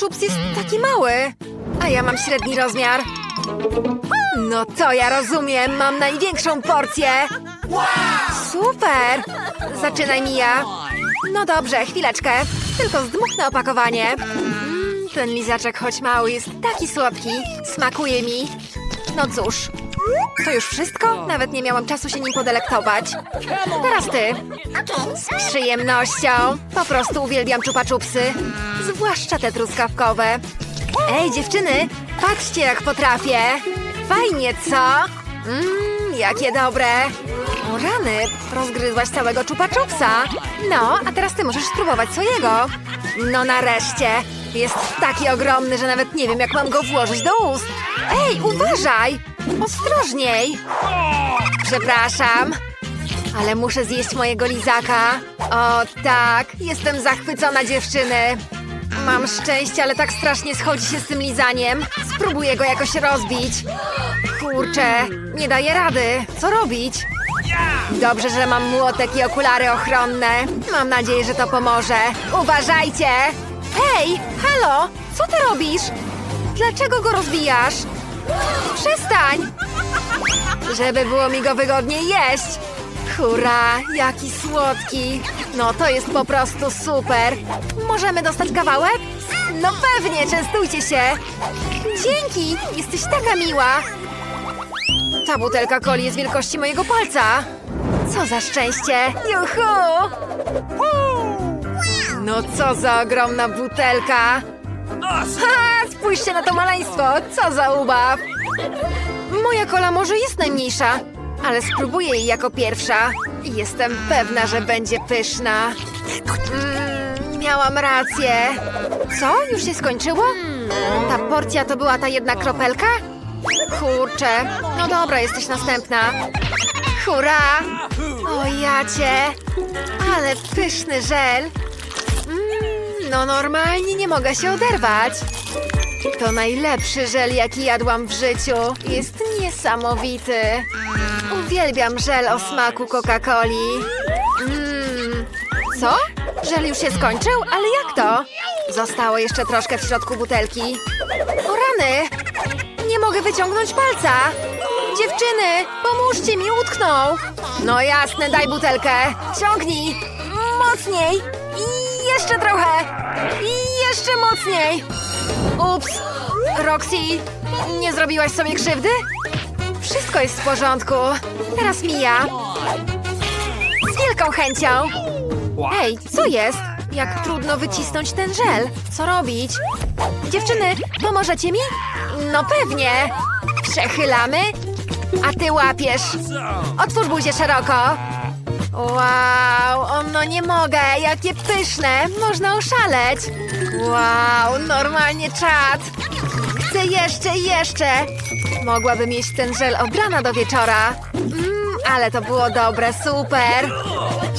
chups jest taki mały, a ja mam średni rozmiar. No to ja rozumiem, mam największą porcję. Super! Zaczynaj, Mija. No dobrze, chwileczkę. Tylko zdmuchnę opakowanie. Mm, ten lizaczek, choć mały, jest taki słodki. Smakuje mi. No cóż, to już wszystko? Nawet nie miałam czasu się nim podelektować. Teraz ty. Z przyjemnością. Po prostu uwielbiam czupa-czupsy. Zwłaszcza te truskawkowe. Ej, dziewczyny, patrzcie jak potrafię. Fajnie, co? Mmm, jakie dobre. O rany, rozgryzłaś całego czupa-czupsa. No, a teraz ty możesz spróbować swojego. No nareszcie. Jest taki ogromny, że nawet nie wiem, jak mam go włożyć do ust. Ej, uważaj! Ostrożniej! Przepraszam, ale muszę zjeść mojego lizaka. O tak, jestem zachwycona dziewczyny. Mam szczęście, ale tak strasznie schodzi się z tym lizaniem. Spróbuję go jakoś rozbić. Kurczę, nie daję rady. Co robić? Dobrze, że mam młotek i okulary ochronne. Mam nadzieję, że to pomoże. Uważajcie! Hej, halo! Co ty robisz? Dlaczego go rozbijasz? Przestań! Żeby było mi go wygodniej jeść. Hurra, jaki słodki. No to jest po prostu super. Możemy dostać kawałek? No pewnie, częstujcie się. Dzięki, jesteś taka miła. Ta butelka coli jest wielkości mojego palca. Co za szczęście. Juhu! No co za ogromna butelka. Ha, spójrzcie na to maleństwo. Co za ubaw. Moja kola może jest najmniejsza, ale spróbuję jej jako pierwsza. Jestem pewna, że będzie pyszna. Mm, miałam rację. Co? Już się skończyło? Ta porcja to była ta jedna kropelka? Kurczę. No dobra, jesteś następna. Hurra! O jacie! Ale pyszny żel. Mm, no normalnie nie mogę się oderwać. To najlepszy żel, jaki jadłam w życiu. Jest niesamowity. Uwielbiam żel o smaku Coca-Coli. Mmm. Co? Żel już się skończył? Ale jak to? Zostało jeszcze troszkę w środku butelki. O rany! Nie mogę wyciągnąć palca. Dziewczyny, pomóżcie mi, utknął. No jasne, daj butelkę. Ciągnij. Mocniej. I jeszcze trochę. I jeszcze mocniej. Ups! Roxy, nie zrobiłaś sobie krzywdy? Wszystko jest w porządku. Teraz Mija. Z wielką chęcią. Ej, co jest? Jak trudno wycisnąć ten żel. Co robić? Dziewczyny, pomożecie mi? No pewnie. Przechylamy, a ty łapiesz. Otwórz buzię szeroko. Wow, o no nie mogę, jakie pyszne, można oszaleć. Wow, normalnie czad. Chcę jeszcze, jeszcze. Mogłabym jeść ten żel od rana do wieczora. Mmm, ale to było dobre, super.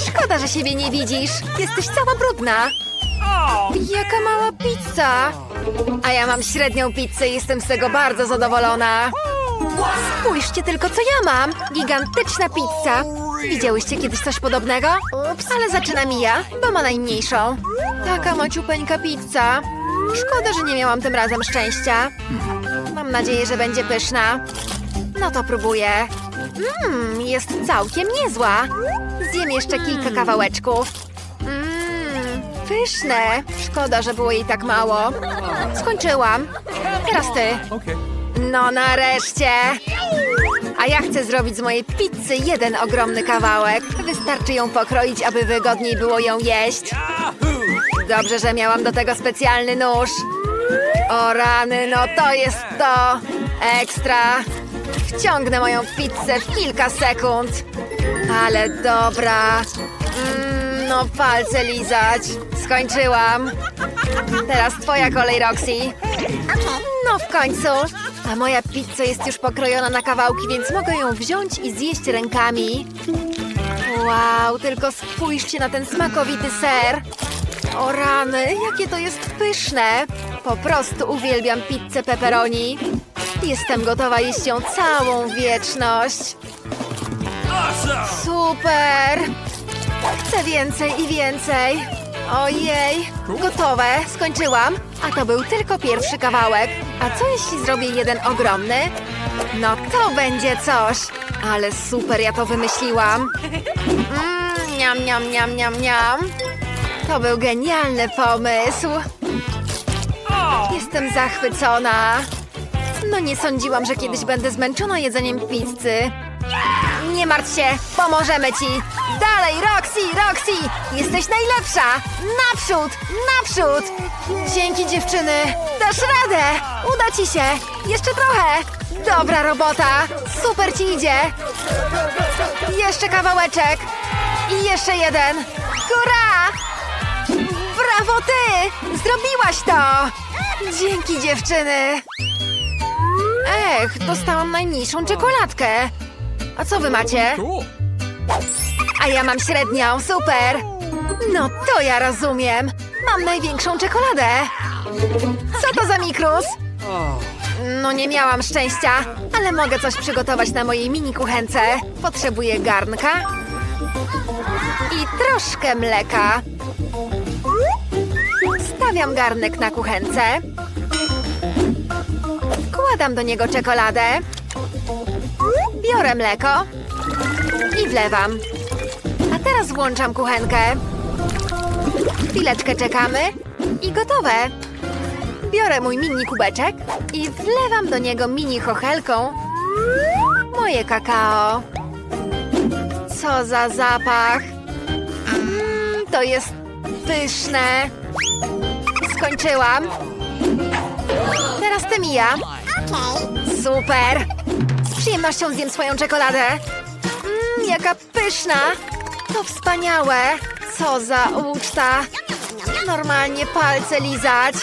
Szkoda, że siebie nie widzisz. Jesteś cała brudna. Jaka mała pizza. A ja mam średnią pizzę i jestem z tego bardzo zadowolona. Spójrzcie tylko, co ja mam! Gigantyczna pizza! Widziałyście kiedyś coś podobnego? Ups, ale zaczyna Mija, bo ma najmniejszą. Taka maciupeńka pizza. Szkoda, że nie miałam tym razem szczęścia. Mam nadzieję, że będzie pyszna. No to próbuję. Mmm, jest całkiem niezła. Zjem jeszcze kilka kawałeczków. Mmm, pyszne. Szkoda, że było jej tak mało. Skończyłam. Teraz ty. No nareszcie! A ja chcę zrobić z mojej pizzy jeden ogromny kawałek. Wystarczy ją pokroić, aby wygodniej było ją jeść. Dobrze, że miałam do tego specjalny nóż. O rany, no to jest to! Ekstra! Wciągnę moją pizzę w kilka sekund. Ale dobra. Mm, no palce lizać. Skończyłam. Teraz twoja kolej, Roxy. No w końcu. A moja pizza jest już pokrojona na kawałki, więc mogę ją wziąć i zjeść rękami. Wow, tylko spójrzcie na ten smakowity ser. O rany, jakie to jest pyszne. Po prostu uwielbiam pizzę pepperoni. Jestem gotowa jeść ją całą wieczność. Super! Chcę więcej i więcej. Ojej, gotowe, skończyłam. A to był tylko pierwszy kawałek. A co jeśli zrobię jeden ogromny? No to będzie coś. Ale super, ja to wymyśliłam. Mmm, niam, niam, niam, niam, niam. To był genialny pomysł. Jestem zachwycona. No nie sądziłam, że kiedyś będę zmęczona jedzeniem pizzy. Nie martw się, pomożemy ci. Dalej, Roxy, Roxy! Jesteś najlepsza! Naprzód, naprzód! Dzięki dziewczyny, dasz radę! Uda ci się! Jeszcze trochę! Dobra robota! Super ci idzie! Jeszcze kawałeczek! I jeszcze jeden! Góra! Brawo ty! Zrobiłaś to! Dzięki dziewczyny! Ech, dostałam najmniejszą czekoladkę. A co wy macie? A ja mam średnią, super! No to ja rozumiem. Mam największą czekoladę. Co to za mikrus? No nie miałam szczęścia, ale mogę coś przygotować na mojej mini kuchence. Potrzebuję garnka i troszkę mleka. Stawiam garnek na kuchence. Wkładam do niego czekoladę. Biorę mleko i wlewam. Teraz włączam kuchenkę. Chwileczkę czekamy i gotowe. Biorę mój mini kubeczek i wlewam do niego mini chochelką moje kakao. Co za zapach! Mm, to jest pyszne. Skończyłam. Teraz ty Mija. Super! Z przyjemnością zjem swoją czekoladę. Mmm, jaka pyszna! To wspaniałe! Co za uczta! Normalnie palce lizać.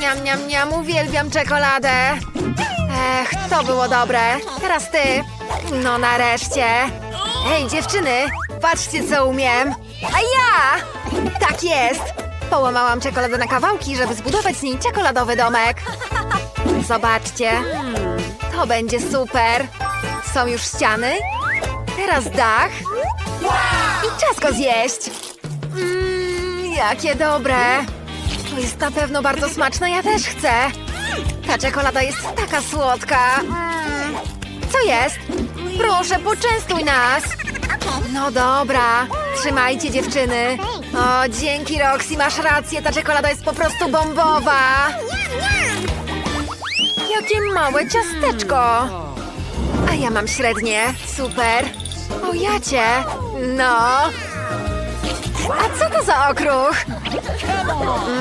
Niam, niam, niam, uwielbiam czekoladę. Ech, to było dobre. Teraz ty. No nareszcie. Hej, dziewczyny, patrzcie co umiem. A ja! Tak jest! Połamałam czekoladę na kawałki, żeby zbudować z niej czekoladowy domek. Zobaczcie. To będzie super. Są już ściany. Teraz dach. I czas go zjeść. Mmm, jakie dobre. To jest na pewno bardzo smaczne, ja też chcę. Ta czekolada jest taka słodka. Mm. Co jest? Proszę, poczęstuj nas. No dobra, trzymajcie dziewczyny. O, dzięki Roxy, masz rację, ta czekolada jest po prostu bombowa. Jakie małe ciasteczko. A ja mam średnie, super. O, jacie. No. A co to za okruch?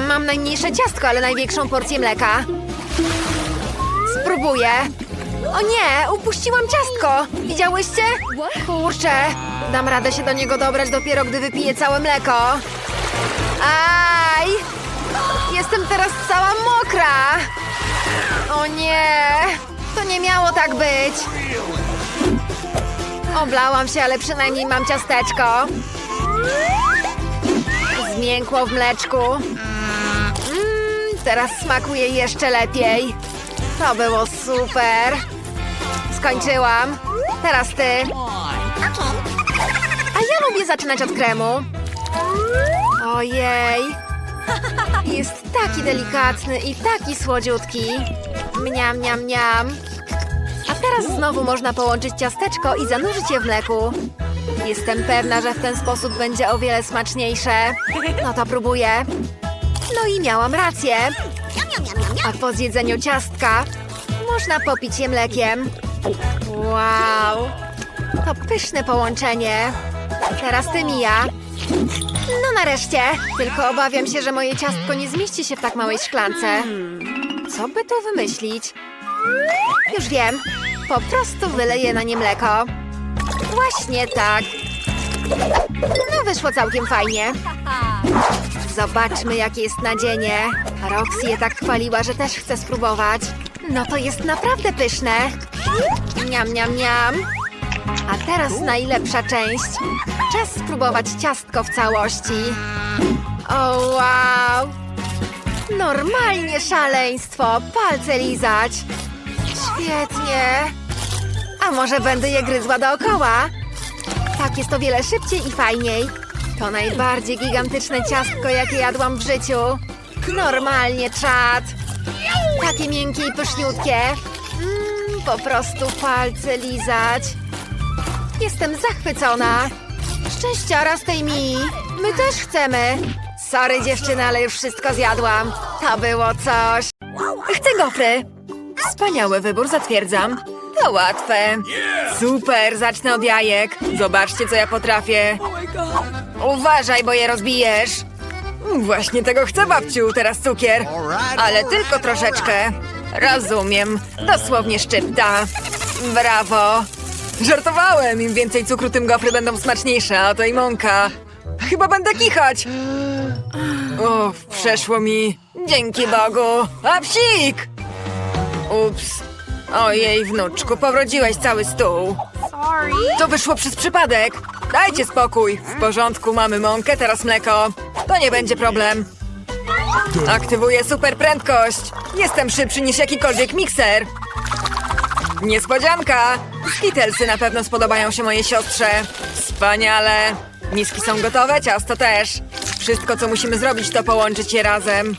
Mam najmniejsze ciastko, ale największą porcję mleka. Spróbuję. O nie, upuściłam ciastko. Widziałyście? Kurczę, dam radę się do niego dobrać dopiero, gdy wypiję całe mleko. Aj! Jestem teraz cała mokra. O nie, to nie miało tak być. Oblałam się, ale przynajmniej mam ciasteczko. Zmiękło w mleczku. Mmm, teraz smakuje jeszcze lepiej. To było super. Skończyłam. Teraz ty. A ja lubię zaczynać od kremu. Ojej. Jest taki delikatny i taki słodziutki. Mniam, mniam, mniam. Teraz znowu można połączyć ciasteczko i zanurzyć je w mleku. Jestem pewna, że w ten sposób będzie o wiele smaczniejsze. No to próbuję. No i miałam rację. A po zjedzeniu ciastka można popić je mlekiem. Wow! To pyszne połączenie. Teraz ty Mija. No nareszcie. Tylko obawiam się, że moje ciastko nie zmieści się w tak małej szklance. Co by tu wymyślić? Już wiem. Po prostu wyleję na nie mleko. Właśnie tak. No wyszło całkiem fajnie. Zobaczmy, jakie jest nadzienie. Roxy je tak chwaliła, że też chce spróbować. No to jest naprawdę pyszne. Niam, niam, niam. A teraz najlepsza część. Czas spróbować ciastko w całości. O, wow! Normalnie szaleństwo. Palce lizać. Świetnie. A może będę je gryzła dookoła? Tak jest o wiele szybciej i fajniej. To najbardziej gigantyczne ciastko, jakie jadłam w życiu. Normalnie czad. Takie miękkie i pyszniutkie. Mm, po prostu palce lizać. Jestem zachwycona. Szczęściara z tej mi. My też chcemy. Sorry dziewczyny, ale już wszystko zjadłam. To było coś. Chcę gofry. Wspaniały wybór, zatwierdzam. To łatwe. Super, zacznę od jajek. Zobaczcie, co ja potrafię. Uważaj, bo je rozbijesz. Właśnie tego chcę, babciu, teraz cukier. Ale tylko troszeczkę. Rozumiem. Dosłownie szczypta. Brawo. Żartowałem. Im więcej cukru, tym gofry będą smaczniejsze, a to i mąka. Chyba będę kichać. O, przeszło mi. Dzięki Bogu. A psik! Ups. Ojej, wnuczku, powrodziłeś cały stół. To wyszło przez przypadek. Dajcie spokój. W porządku, mamy mąkę, teraz mleko. To nie będzie problem. Aktywuję super prędkość. Jestem szybszy niż jakikolwiek mikser. Niespodzianka! Skittlesy na pewno spodobają się mojej siostrze. Wspaniale! Miski są gotowe, ciasto też. Wszystko, co musimy zrobić, to połączyć je razem.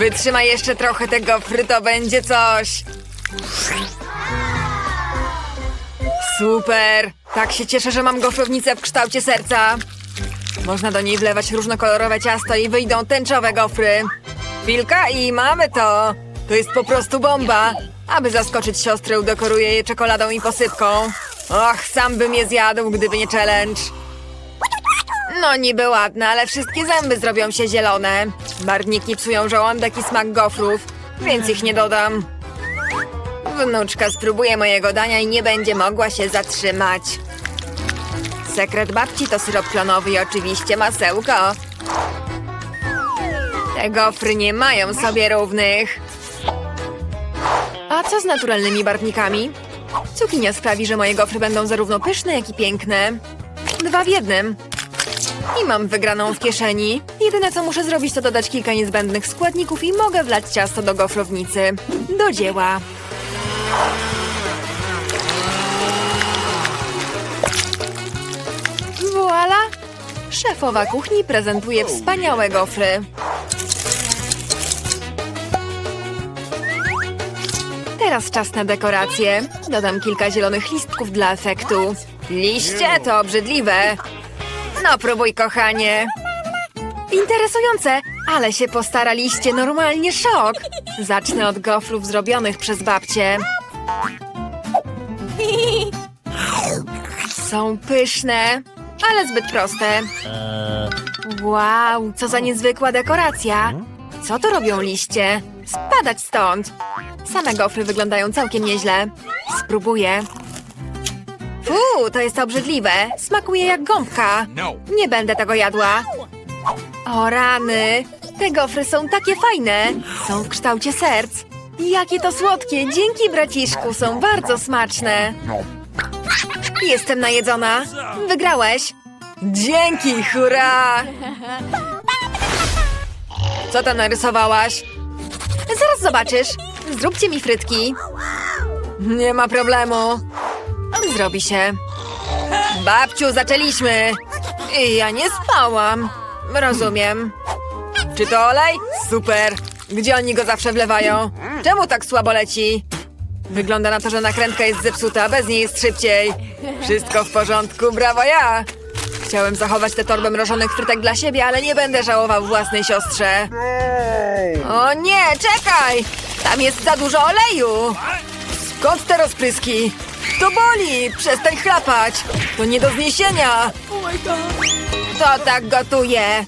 Wytrzymaj jeszcze trochę tego fry, to będzie coś. Super! Tak się cieszę, że mam gofrownicę w kształcie serca. Można do niej wlewać różnokolorowe ciasto i wyjdą tęczowe gofry. Chwilka i mamy to! To jest po prostu bomba! Aby zaskoczyć siostrę, udekoruję je czekoladą i posypką. Och, sam bym je zjadł, gdyby nie challenge. No niby ładne, ale wszystkie zęby zrobią się zielone. Barwniki psują żołądek i smak gofrów, więc ich nie dodam. Wnuczka spróbuje mojego dania i nie będzie mogła się zatrzymać. Sekret babci to syrop klonowy i oczywiście masełko. Te gofry nie mają sobie równych. A co z naturalnymi barwnikami? Cukinia sprawi, że moje gofry będą zarówno pyszne, jak i piękne. Dwa w jednym. I mam wygraną w kieszeni. Jedyne co muszę zrobić to dodać kilka niezbędnych składników i mogę wlać ciasto do gofrownicy. Do dzieła. Voila! Szefowa kuchni prezentuje wspaniałe gofry. Teraz czas na dekoracje. Dodam kilka zielonych listków dla efektu. Liście to obrzydliwe. No próbuj, kochanie. Interesujące, ale się postaraliście, normalnie szok. Zacznę od gofrów zrobionych przez babcię. Są pyszne, ale zbyt proste. Wow, co za niezwykła dekoracja. Co to robią liście? Spadać stąd. Same gofry wyglądają całkiem nieźle. Spróbuję. Fuu, to jest obrzydliwe. Smakuje jak gąbka. Nie będę tego jadła. O rany! Te gofry są takie fajne. Są w kształcie serc. Jakie to słodkie. Dzięki, braciszku. Są bardzo smaczne. Jestem najedzona. Wygrałeś. Dzięki, hurra! Co tam narysowałaś? Zaraz zobaczysz. Zróbcie mi frytki. Nie ma problemu. Zrobi się. Babciu, zaczęliśmy. Ja nie spałam. Rozumiem. Czy to olej? Super. Gdzie oni go zawsze wlewają? Czemu tak słabo leci? Wygląda na to, że nakrętka jest zepsuta, bez niej jest szybciej. Wszystko w porządku, brawo ja! Chciałem zachować tę torbę mrożonych frytek dla siebie, ale nie będę żałował własnej siostrze. O nie, czekaj! Tam jest za dużo oleju! Skąd te rozpryski? To boli! Przestań chlapać! To nie do zniesienia! To tak gotuje!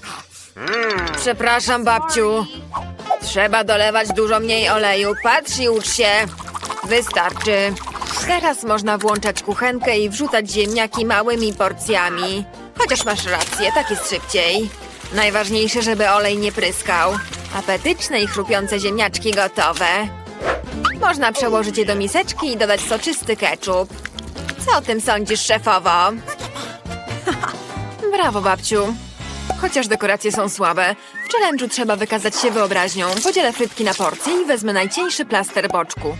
Przepraszam, babciu. Trzeba dolewać dużo mniej oleju. Patrz i ucz się. Wystarczy. Teraz można włączać kuchenkę i wrzucać ziemniaki małymi porcjami. Chociaż masz rację, tak jest szybciej. Najważniejsze, żeby olej nie pryskał. Apetyczne i chrupiące ziemniaczki gotowe. Można przełożyć je do miseczki i dodać soczysty ketchup. Co o tym sądzisz, szefowo? Brawo, babciu. Chociaż dekoracje są słabe, w challenge'u trzeba wykazać się wyobraźnią. Podzielę frytki na porcje i wezmę najcieńszy plaster boczku.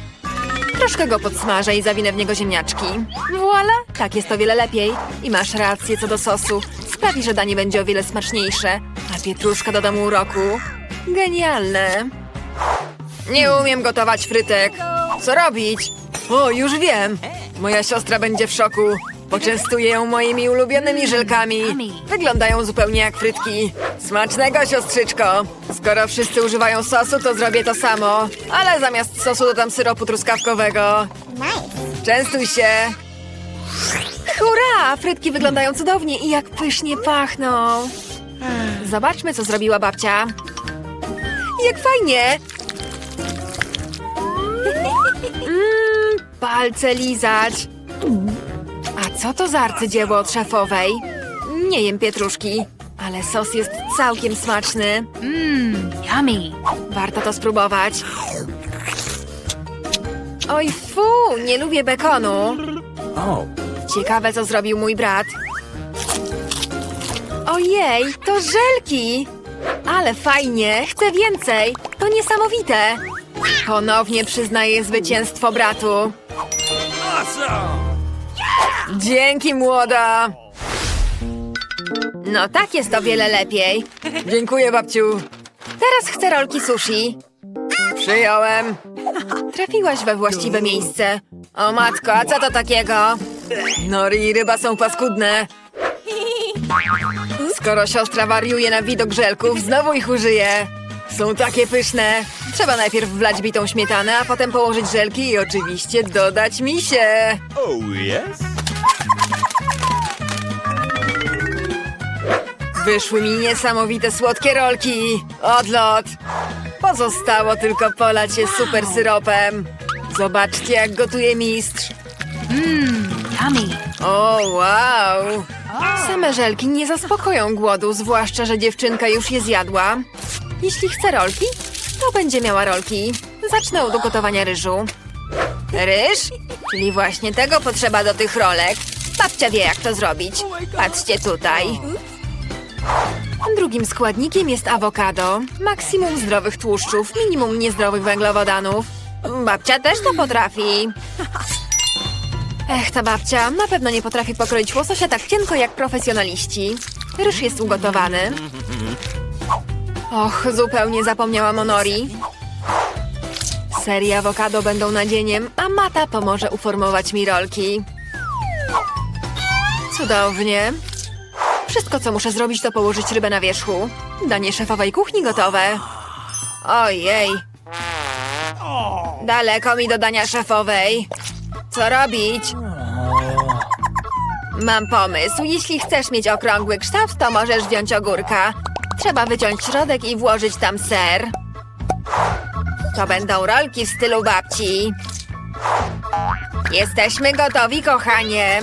Troszkę go podsmażę i zawinę w niego ziemniaczki. Voila! Tak jest o wiele lepiej. I masz rację co do sosu. sprawi, że danie będzie o wiele smaczniejsze. A pietruszka doda mu uroku. Genialne. Nie umiem gotować frytek. Co robić? O, już wiem. Moja siostra będzie w szoku. Poczęstuję ją moimi ulubionymi żelkami. Wyglądają zupełnie jak frytki. Smacznego, siostrzyczko. Skoro wszyscy używają sosu, to zrobię to samo. Ale zamiast sosu dodam syropu truskawkowego. Częstuj się. Hurra! Frytki wyglądają cudownie i jak pysznie pachną. Zobaczmy, co zrobiła babcia. Jak fajnie! Mmm, palce lizać. A co to za arcydzieło od szefowej? Nie jem pietruszki, ale sos jest całkiem smaczny. Mmm, yummy. Warto to spróbować. Oj, fu, nie lubię bekonu. Ciekawe, co zrobił mój brat. Ojej, to żelki! Ale fajnie, chcę więcej. To niesamowite. Ponownie przyznaję zwycięstwo bratu. Dzięki, młoda! No tak jest o wiele lepiej. Dziękuję, babciu. Teraz chcę rolki sushi. Przyjąłem. Trafiłaś we właściwe miejsce. O matko, a co to takiego? Nori i ryba są paskudne. Skoro siostra wariuje na widok żelków, znowu ich użyje. Są takie pyszne. Trzeba najpierw wlać bitą śmietanę, a potem położyć żelki i oczywiście dodać misie. Oh, yes? Wyszły mi niesamowite słodkie rolki. Odlot. Pozostało tylko polać je super syropem. Zobaczcie, jak gotuje mistrz. Mmm, yummy. O, wow! Same żelki nie zaspokoją głodu, zwłaszcza, że dziewczynka już je zjadła. Jeśli chce rolki, to będzie miała rolki. Zacznę od ugotowania ryżu. Ryż? Czyli właśnie tego potrzeba do tych rolek. Babcia wie, jak to zrobić. Patrzcie tutaj. Drugim składnikiem jest awokado. Maksimum zdrowych tłuszczów, minimum niezdrowych węglowodanów. Babcia też to potrafi. Ech, ta babcia na pewno nie potrafi pokroić łososia tak cienko jak profesjonaliści. Ryż jest ugotowany. Och, zupełnie zapomniałam o nori. Awokado będą nadzieniem, a Mata pomoże uformować mi rolki. Cudownie. Wszystko, co muszę zrobić, to położyć rybę na wierzchu. Danie szefowej kuchni gotowe. Ojej. Daleko mi do dania szefowej. Co robić? Mam pomysł. Jeśli chcesz mieć okrągły kształt, to możesz wziąć ogórka. Trzeba wyciąć środek i włożyć tam ser. To będą rolki w stylu babci. Jesteśmy gotowi, kochanie.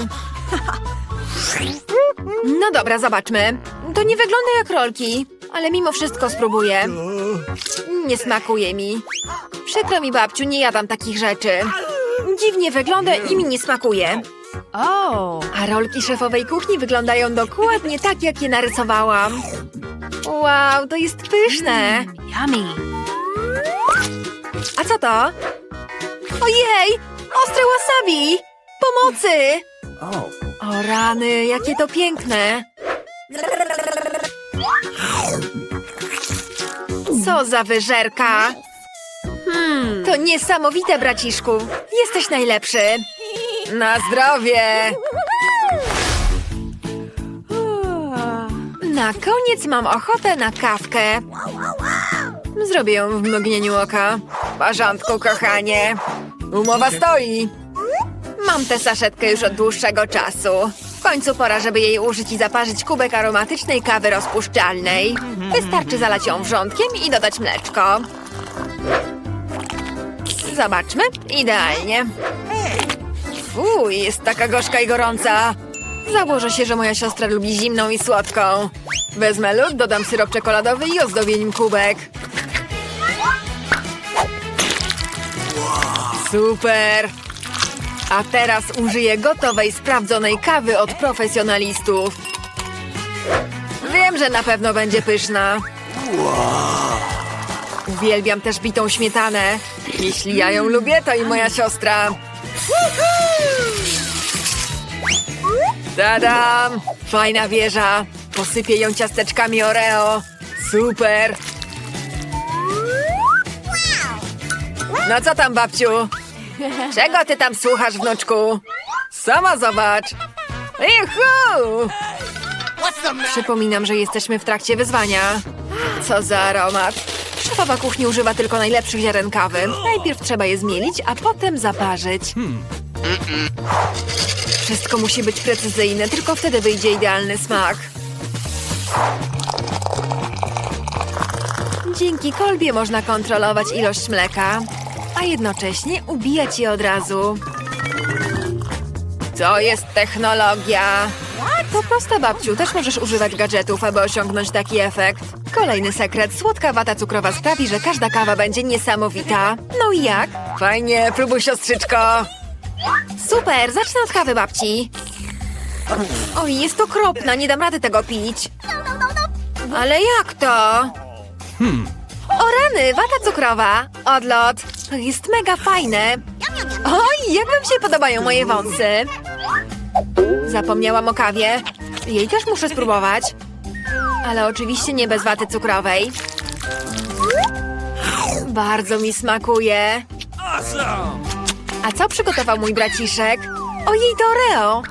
No dobra, zobaczmy. To nie wygląda jak rolki, ale mimo wszystko spróbuję. Nie smakuje mi. Przykro mi, babciu, nie jadam takich rzeczy. Dziwnie wygląda i mi nie smakuje. A rolki szefowej kuchni wyglądają dokładnie tak, jak je narysowałam. Wow, to jest pyszne. yummy. A co to? Ojej! Ostre wasabi! Pomocy! O rany, jakie to piękne! Co za wyżerka! Hmm, to niesamowite, braciszku! Jesteś najlepszy! Na zdrowie! Na koniec mam ochotę na kawkę. Zrobię ją w mgnieniu oka. Porządku, kochanie. Umowa stoi. Mam tę saszetkę już od dłuższego czasu. W końcu pora, żeby jej użyć i zaparzyć kubek aromatycznej kawy rozpuszczalnej. Wystarczy zalać ją wrzątkiem i dodać mleczko. Zobaczmy. Idealnie. Fuj, jest taka gorzka i gorąca. Założę się, że moja siostra lubi zimną i słodką. Wezmę lód, dodam syrop czekoladowy i ozdobię nim kubek. Super! A teraz użyję gotowej, sprawdzonej kawy od profesjonalistów. Wiem, że na pewno będzie pyszna. Uwielbiam też bitą śmietanę. Jeśli ja ją lubię, to i moja siostra. Tadam! Fajna wieża. posypię ją ciasteczkami Oreo. Super! No co tam, babciu? Czego ty tam słuchasz, wnuczku? Sama zobacz! Juhu! Przypominam, że jesteśmy w trakcie wyzwania. Co za aromat. Szefowa kuchni używa tylko najlepszych ziaren kawy. Najpierw trzeba je zmielić, a potem zaparzyć. Wszystko musi być precyzyjne, tylko wtedy wyjdzie idealny smak. Dzięki kolbie można kontrolować ilość mleka, a jednocześnie ubijać je od razu. To jest technologia. To proste, babciu. Też możesz używać gadżetów, aby osiągnąć taki efekt. Kolejny sekret. Słodka wata cukrowa sprawi, że każda kawa będzie niesamowita. No i jak? Fajnie, próbuj siostrzyczko. Super, zacznę od kawy babci. Oj, jest okropna, nie dam rady tego pić. Ale jak to? O rany, wata cukrowa. Odlot. Jest mega fajne. Oj, jak wam się podobają moje wąsy? Zapomniałam o kawie. Jej też muszę spróbować. Ale oczywiście nie bez waty cukrowej. Bardzo mi smakuje. A co przygotował mój braciszek? Ojej, to Oreo!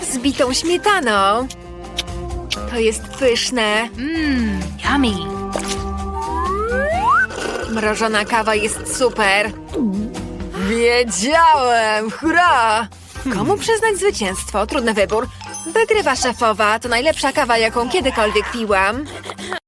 Z bitą śmietaną. To jest pyszne. Mmm, yummy. Mrożona kawa jest super. Wiedziałem! Hurra! Komu przyznać zwycięstwo? Trudny wybór. Wygrywa szefowa. To najlepsza kawa, jaką kiedykolwiek piłam.